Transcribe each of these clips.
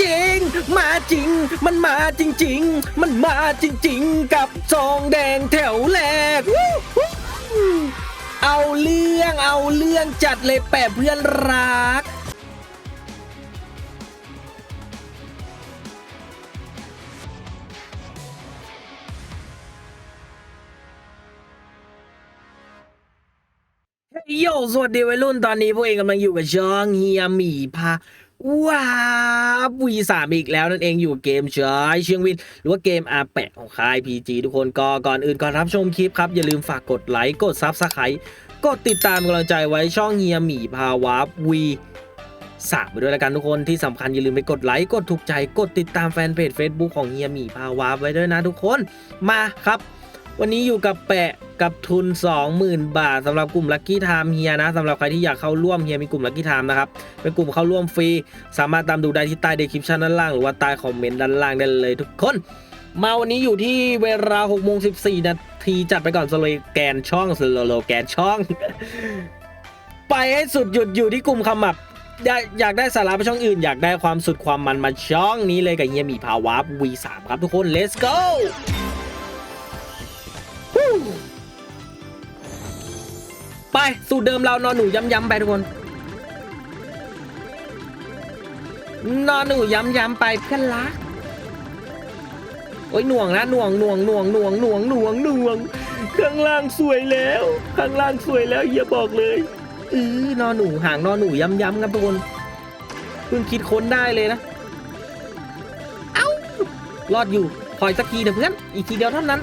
จริง มาจริง มันมาจริง ๆ มันมาจริง ๆ กับซองแดงแถวแรกวู้ฮู้เอาเรื่องเอาเรื่องจัดเลยแปะเพื่อนรัก โย สวัสดีวัยรุ่นตอนนี้พวกเองกำลังอยู่กับช่องเฮียหมีพา ว้าวีสามอีกแล้วนั่นเองอยู่เกมเชยเชียงวิน หรือว่าเกมอาแปะของค่าย PG ทุกคนก็ก่อนอื่นก่อนรับชมคลิปครับ อย่าลืมฝากกดไลค์ กดซับสไครต์กดติดตามกำลังใจไว้ช่องเฮียหมีพาวาวีสามไปด้วยละกันทุกคนที่สำคัญอย่าลืมไปกดไลค์ กดถูกใจ กดติดตามแฟนเพจ Facebook ของเฮียหมีพาวาไว้ด้วยนะทุกคนมาครับ วันนี้อยู่กับแปะกับทุน 20,000 บาทสำหรับกลุ่ม Lucky Time เฮียนะสำหรับใครที่อยากเข้าร่วมเฮียมีกลุ่ม Lucky Time นะครับ เป็นกลุ่มเข้าร่วมฟรี สามารถตามดูได้ที่ใต้ description ด้านล่าง หรือว่าใต้คอมเมนต์ด้านล่างได้เลยทุกคน มาวันนี้อยู่ที่เวลา6โมง14 นาทีจัดไปก่อนสโลแกนช่องสโลแกนช่อง ไปให้สุดหยุดอยู่ที่กลุ่มคำมับอยากอยากได้สาระไปช่องอื่น อยากได้ความสุดความมันมาช่องนี้เลยกับเฮียมีภาวะ V3 ครับทุกคน let's go สูตรเดิมเรานอนหนูย้ำๆไปทุกคน นอนหนูย้ำๆไปเพื่อนรักโอ้ยหน่วงนะหน่วงหน่วงหน่วงหน่วงหน่วงหน่วงหน่วงข้างล่างสวยแล้ว ข้างล่างสวยแล้วอย่าบอกเลยเออนอนหนูห่างนอนหนูย้ำๆครับทุกคนเพิ่งคิดค้นได้เลยนะ เอ้ารอดอยู่คอยสักทีเถอะเพื่อน อีกทีเดียวเท่านั้น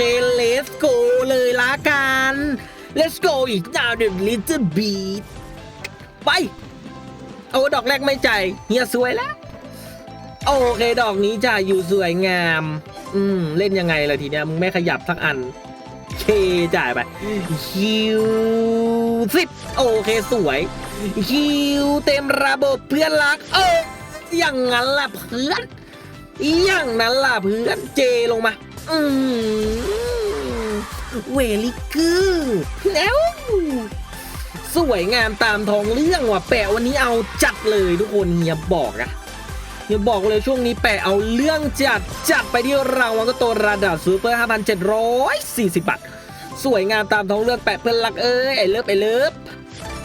เค let's go เลยละกัน let's go อีก now the little beat ไปโอ้ดอกแรกไม่ใจเฮียสวยแล้ว โอเคดอกนี้จ่ายอยู่สวยงาม อืม เล่นยังไงล่ะทีเนี้ยมึงไม่ขยับทักอัน เคจ่ายไปคิวสิบโอเคสวยคิวเต็มระบบเพื่อนรัก เอออย่างนั้นล่ะเพื่อนอย่างนั้นล่ะเพื่อนเจลงมา อืมเวลิกูแล้ว สวยงามตามท้องเรื่องว่ะ แปะวันนี้เอาจัดเลยทุกคนเฮียบอกอะเฮียบอกเลยช่วงนี้แปะเอาเรื่องจัดจัดไปที่รางวัลก็โตวระดับซูเปอร์ 5,740 บาท สวยงามตามท้องเรื่องแปะเพื่อนรักเอ้ยไอเลิฟไอเลิฟ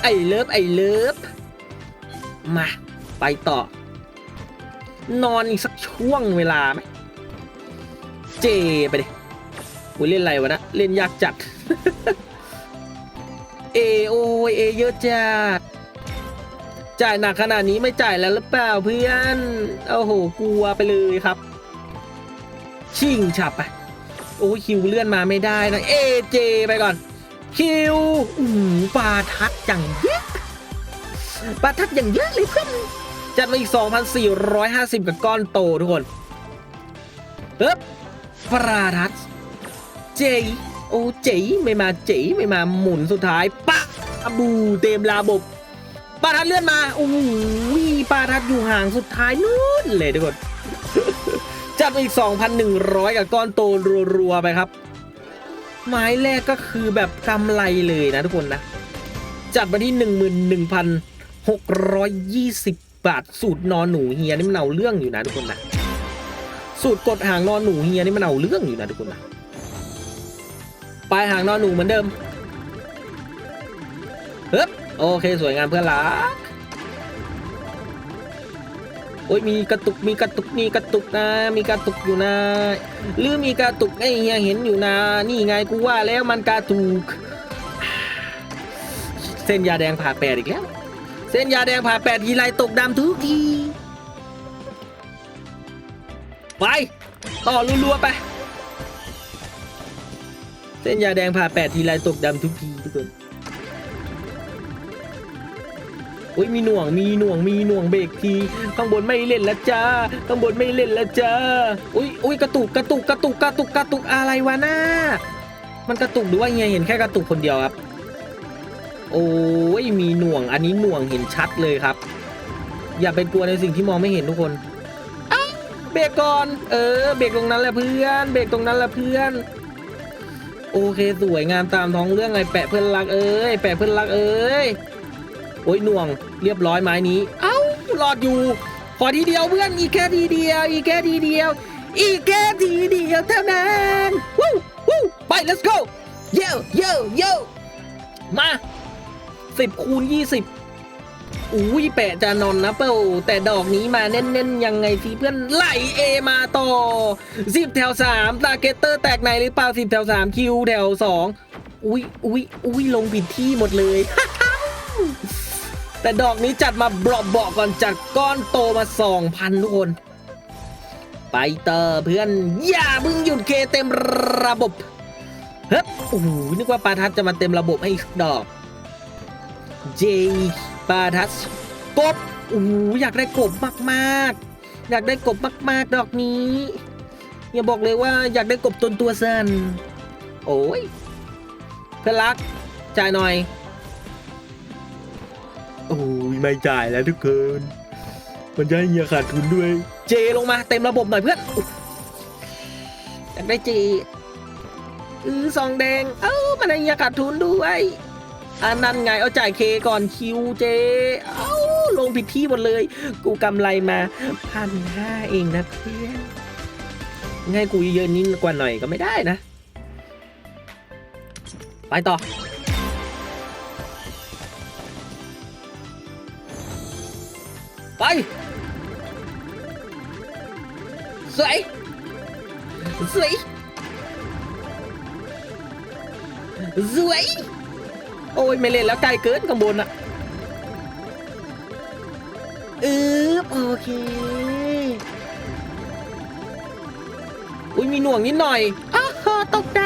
ไอเลิฟไอเลิฟมา ไปต่อ นอนอีกสักช่วงเวลาไหม เจไปดิกูเล่นอะไรวะนะ เล่นยากจัด เอโอเอเยอะจัด จ่ายหนักขนาดนี้ไม่จ่ายแล้วหรือเปล่าเพื่อน โอ้โหกลัวไปเลยครับ ชิงฉับไปโอ้คิวเลื่อนมาไม่ได้นะ เอเจไปก่อน คิวอู้หูปลาทัดอย่างเยอะปลาทัดอย่างเยอะเลยเพื่อน จัดมาอีก 2,450 กับก้อนโตทุกคนเอ๊บ ปราทัดเจโอเจไม่มาเจไม่มาหมุนสุดท้ายปะบูเต็มระบบปาทัดเลื่อนมาโอ้โหปาทัดอยู่ห่างสุดท้ายนู่นเลยทุกคนจัดอีก 2,100 กับก้อนโตรัวๆไปครับ ไม้แรกก็คือแบบกำไรเลยนะทุกคนนะ จัดมาที่ 11,620 บาท สูตรนอนหนูเฮียนี่มันเอาเรื่องอยู่นะทุกคนนะ สูตรกดหางนอนหนูเฮียนี่มันเอาเรื่องอยู่นะทุกคนนะปลายหางนอนหนูเหมือนเดิมเฮ้บโอเคสวยงามเพื่อนรักโอ้ยมีกระตุกมีกระตุกมีกระตุกนะ มีกระตุกอยู่นะ หรือมีกระตุกไอ้เฮียเห็นอยู่นะ นี่ไงกูว่าแล้วมันกระตุก เส้นยาแดงผ่าแปดอีกแล้ว เส้นยาแดงผ่าแปดทีไรตกดำทุกที ไป ต่อรัวๆไป เส้นยาแดงผ่าแปดทีไรตกดำทุกทีทุกคนอุ้ยมีหน่วงมีหน่วงมีหน่วงเบรกทีข้างบนไม่เล่นล้วจ้าข้างบนไม่เล่นล้วจ้าอุ้ยอุ้ยกระตุกกระตุกกระตุกกระตุกกระตุกอะไรวะน้ามันกระตุกหรือว่าเฮียเห็นแค่กระตุกคนเดียวครับ โอ้ยมีหน่วงอันนี้หน่วงเห็นชัดเลยครับ อย่าไปกลัวในสิ่งที่มองไม่เห็นทุกคน เบรกก่อน เออ เบรกตรงนั้นแหละเพื่อน เบรกตรงนั้นแหละเพื่อน โอเคสวยงามตามท้องเรื่องไงแปะเพื่อนรักเอ้ย แปะเพื่อนรักเอ้ย โอ้ยหน่วง เรียบร้อยไม้นี้ เอ้ารอดอยู่ ขอทีเดียวเพื่อน อีกแค่ทีเดียว อีกแค่ทีเดียว อีกแค่ทีเดียวเท่านั้นวู้วู้ไป let's go เย้เย้เย้มาสิบคูณยี่สิบ อุ้ยแปะจานอนนะเป้าแต่ดอกนี้มาเน้นๆ ยังไงสิเพื่อนไหลเอมาต่อสิบแถวสามตาเกตเตอร์แตกในหรือเปล่าสิบแถวสามคิวแถวสองอุ้ยอุ้ยอุ้ยลงผิดที่หมดเลย แต่ดอกนี้จัดมาเบาๆก่อนจัดก้อนโตมาสองพันทุกคน ไปเตอร์เพื่อน อย่าเพิ่งหยุดเคเต็มระบบเฮ้ยโอ้โหนึกว่าปาทัศน์จะมาเต็มระบบให้ดอก เจ ปาทัศน์กบโอ้โหอยากได้กบมากๆ อยากได้กบมาก ๆ ดอกนี้ อย่าบอกเลยว่าอยากได้กบตนตัวสั้นโอ้ยเพื่อนรักจ่ายหน่อยโอ้ยไม่จ่ายแล้วทุกคนมันจะให้เฮียขาดทุนด้วย เจลงมาเต็มระบบหน่อยเพื่อนอยากได้เจอือซองแดง เอ้ามันให้เฮียขาดทุนด้วย อันนั้นไงเอาจ่ายเคก่อนคิวเจ เอาลงผิดที่หมดเลย กูกำไรมาพันห้าเองนะเพื่อนง่ายกูเยอะนิดกว่าหน่อยก็ไม่ได้นะ ไปต่อไปสวยสวยสวย โอ้ยไม่เล่นแล้วไกลเกินข้างบนอะอืบโอเค อุ้ยมีหน่วงนิดหน่อยอ้าวโหตกด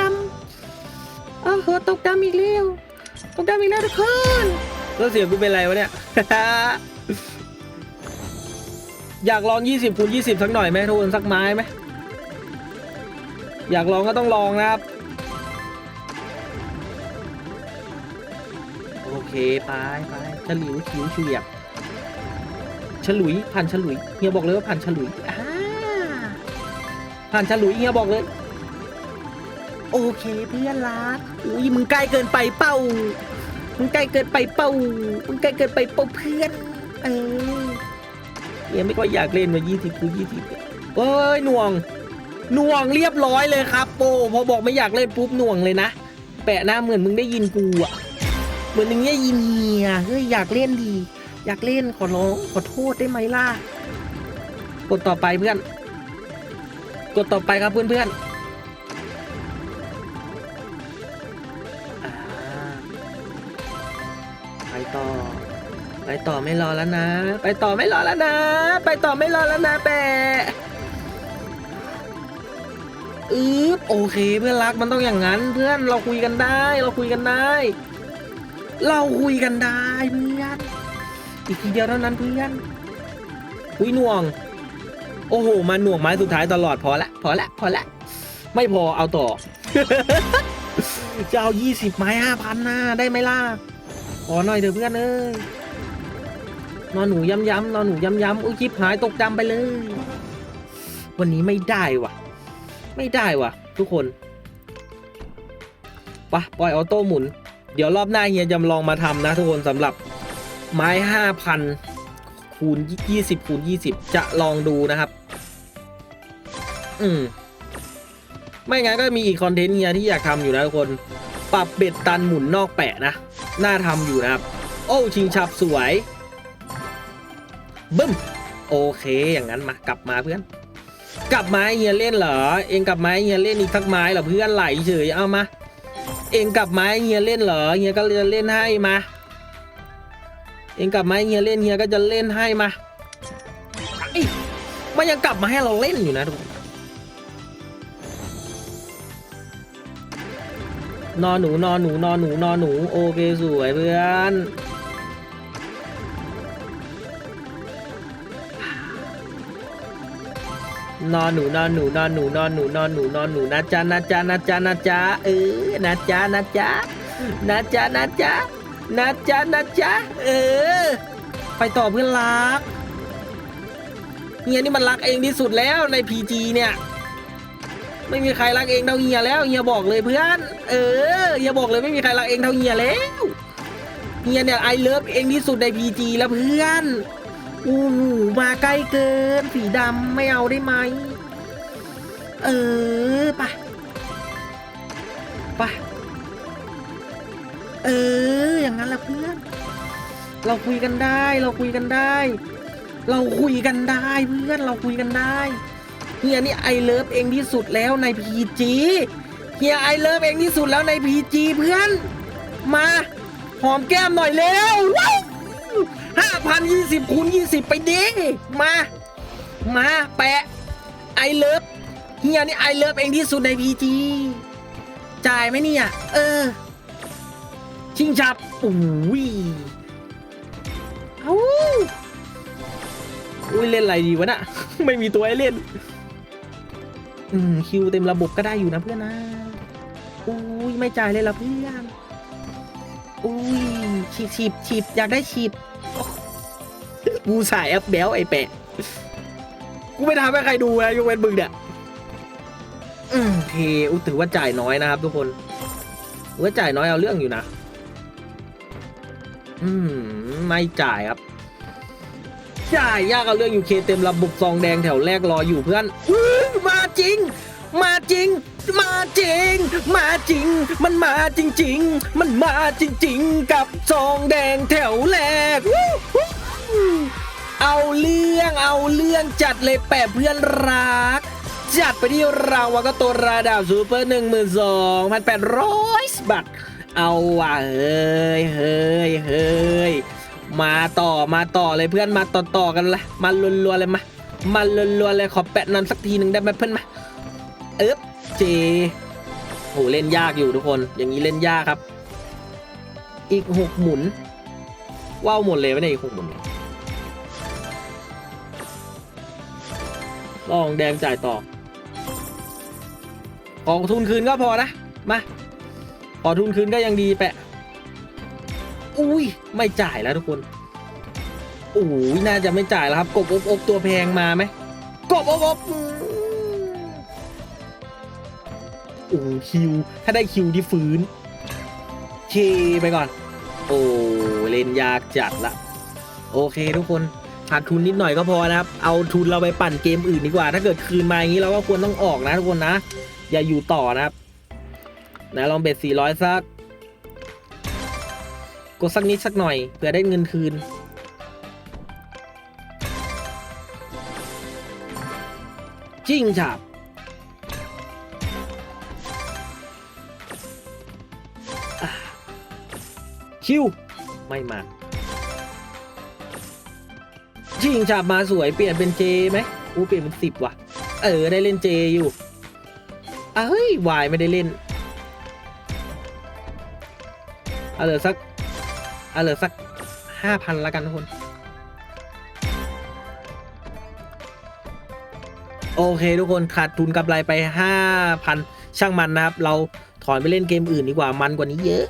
ำอ้าวโหตกดำอีกแล้วตกดำอีกแล้วทุกคนแล้วเสียงกูเป็นไรวะเนี่ย อยากลอง 20คูณ20 สักหน่อยไหมทุกคนสักไม้ไหม อยากลองก็ต้องลองนะครับ เคไปไปฉลิวขิวเฉียบฉลุยผ่านฉลุยเฮียบอกเลยว่าผ่านฉลุยผ่านฉลุยเฮียบอกเลย โอเคเพื่อนรักอุ้ยมึงใกล้เกินไปเป้ามึงใกล้เกินไปเป้ามึงใกล้เกินไปเป้าเพื่อน เออเนี่ยไม่ค่อยอยากเล่นมา20คูณ20เอ้ยหน่วงหน่วงเรียบร้อยเลยครับโปพอบอกไม่อยากเล่นปุ๊บหน่วงเลยนะแปะหน้าเหมือนมึงได้ยินกูอะ เหมือนมึงได้ยินเฮียเฮ้ยอยากเล่นดี อยากเล่นขอร้องขอโทษได้ไหมล่ะ กดต่อไปเพื่อน กดต่อไปครับเพื่อนๆอ่าไปต่อ ไปต่อไม่รอแล้วนะ ไปต่อไม่รอแล้วนะ ไปต่อไม่รอแล้วนะแปะอืบโอเคเพื่อนรักมันต้องอย่างนั้น เพื่อนเราคุยกันได้ เราคุยกันได้ เราคุยกันได้เพื่อนอีกทีเดียวเท่านั้นเพื่อนคุยหน่วง โอ้โห มาหน่วงไม้สุดท้ายตลอดพอละ พอละ พอละ ไม่พอเอาต่อ จะเอายี่สิบไม้ห้าพันนะได้ไหมล่ะ ขอหน่อยเถอะเพื่อนเอ้ยนอนหนูย้ำย้ำนอนหนูย้ำย้ำอุ้ยชิบหายตกดำไปเลย วันนี้ไม่ได้ว่ะ ไม่ได้ว่ะ ทุกคนปะปล่อยออโต้หมุน เดี๋ยวรอบหน้าเฮียจำลองมาทำนะทุกคนสำหรับไม้ห้าพันคูณยี่สิบคูณยี่สิบจะลองดูนะครับ อืม ไม่งั้นก็มีอีกคอนเทนต์เฮียที่อยากทำอยู่นะทุกคน ปรับเบ็ดตันหมุนนอกแปะนะ น่าทำอยู่นะครับ โอ้ชิงฉับสวย บึ้ม โอเค อย่างนั้นมากลับมาเพื่อน กลับมาให้เฮียเล่นเหรอ เองกลับมาให้เฮียเล่นอีกสักไม้เหรอเพื่อนไหลเฉยเอามา เองกลับมาเฮียเล่นเหรอเฮียก็จะเล่นให้มา เองกลับมาเฮียเล่นเฮียก็จะเล่นให้มาไอ้มันยังกลับมาให้เราเล่นอยู่นะทุกคนนอนหนูนอนหนูนอนหนูนอนหนูโอเคสวยเพื่อน นอนหนูนอนหนูนอนหนูนอนหนูนอนหนูนอนหนูนะจ๊ะนะจ๊ะนะจ๊ะนะจ๊ะเออนะจ๊ะนะจ๊ะนะจ๊ะนะจ๊ะนะจ๊ะนะจ๊ะเออ ไปต่อเพื่อนรักเฮียนี่มันรักเองที่สุดแล้วในพีจีเนี่ย ไม่มีใครรักเองเท่าเฮียแล้วเฮียบอกเลยเพื่อน เออเฮียบอกเลยไม่มีใครรักเองเท่าเฮียแล้วเฮียเนี่ยไอเลิฟเองที่สุดในพีจีแล้วเพื่อน อู้หูมาใกล้เกิน สีดำไม่เอาได้ไหม เออไปะปะเออ อย่างนั้นแหละเพื่อน เราคุยกันได้ เราคุยกันได้ เราคุยกันได้เพื่อนเราคุยกันได้เฮียนี่ไอเลิฟเองที่สุดแล้วในพีจีเฮียไอเลิฟเองที่สุดแล้วในพีจีเพื่อน มา หอมแก้มหน่อยเร็ว ห้าพันยี่สิบคูณยี่สิบไปดิ มา มาแปะไอเลิฟเฮียนี่ไอเลิฟเองที่สุดในพีจีจ่ายไหมเนี่ยเออ ชิงชับอุ้ยเอาอุ้ยเล่นอะไรดีวะน่ะ ไม่มีตัวให้เล่น อืมคิวเต็มระบบก็ได้อยู่นะเพื่อนนะอุ้ยไม่จ่ายเลยละเพื่อนอุ้ยฉีบฉีบฉีบอยากได้ฉีบ กูสายแอปแบลไอแปะ กูไม่ทำให้ใครดูนะยกเว้นมึงเนี่ยอืมโอเคอุ้ยถือว่าจ่ายน้อยนะครับ ทุกคนถือว่าจ่ายน้อยเอาเรื่องอยู่นะ อืม ไม่จ่ายครับ จ่ายยากเอาเรื่องอยู่เคเต็มระบบซองแดงแถวแรกรออยู่เพื่อนอื้อมาจริง มาจริง มาจริง มาจริง มันมาจริง ๆ มันมาจริง ๆ กับซองแดงแถวแรก เอาเรื่องเอาเรื่องจัดเลยแปะเพื่อนรัก จัดไปที่รางวัลก็ตัวระดับซูเปอร์หนึ่งหมื่นสองพันแปดร้อยบาทเอาว่ะเฮ้ยเฮ้ยเฮ้ยมาต่อมาต่อเลยเพื่อนมาต่อต่อกันลยมาลัวๆเลยมามาลัวๆเลยขอแปะนันสักทีหนึ่งได้ไหมเพื่อนมา เอ๊บเจโหเล่นยากอยู่ทุกคน อย่างนี้เล่นยากครับ อีกหกหมุน ว้าวหมดเลยวะเนี่ยอีกหกหมุนลองแดงจ่ายต่อ ขอทุนคืนก็พอนะ มา ขอทุนคืนก็ยังดีแปะ อุ้ย ไม่จ่ายแล้วทุกคนโอ้ยน่าจะไม่จ่ายแล้วครับ กบอบอบตัวแพงมาไหม กบอบอบ โอ้คิว ถ้าได้คิวที่ฟื้นเคไปก่อน โอ้เล่นยากจัดละ โอเคทุกคนขาดทุนนิดหน่อยก็พอนะครับ เอาทุนเราไปปั่นเกมอื่นดีกว่า ถ้าเกิดคืนมาอย่างนี้เราก็ควรต้องออกนะทุกคนนะ อย่าอยู่ต่อนะครับ นะลองเบ็ด400สักกดสักนิดสักหน่อยเผื่อได้เงินคืน จริงฉาบ คิวไม่มาจริงฉาบมาสวยเปลี่ยนเป็นเจไหมอู้เปลี่ยนเป็นสิบว่ะ เออได้เล่นเจอยู่อะเฮ้ยวายไม่ได้เล่นเอาเหลือสักเอาเหลือสักห้าพันละกันทุกคน โอเคทุกคนขาดทุนกำไรไปห้าพันช่างมันนะครับ เราถอนไปเล่นเกมอื่นดีกว่ามันกว่านี้เยอะ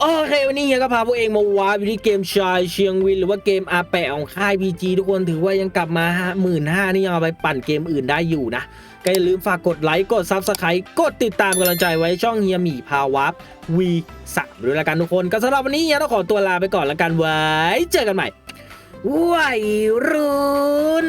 โอเควันนี้เฮียก็พาพวกเองมาวาร์ปอยู่ที่เกมชายเชียงวินหรือว่าเกมอาแปะของค่าย PG ทุกคนถือว่ายังกลับมาหมื่นห้านี่ยังเอาไปปั่นเกมอื่นได้อยู่นะก็อย่าลืมฝากกดไลค์ กดซับสไครต์กดติดตามกำลังใจไว้ช่องเฮียหมี่พาวับวีสามด้วยละกันทุกคน ก็สำหรับวันนี้เฮียต้องขอตัวลาไปก่อนละกันไว้ เจอกันใหม่วัยรุ่น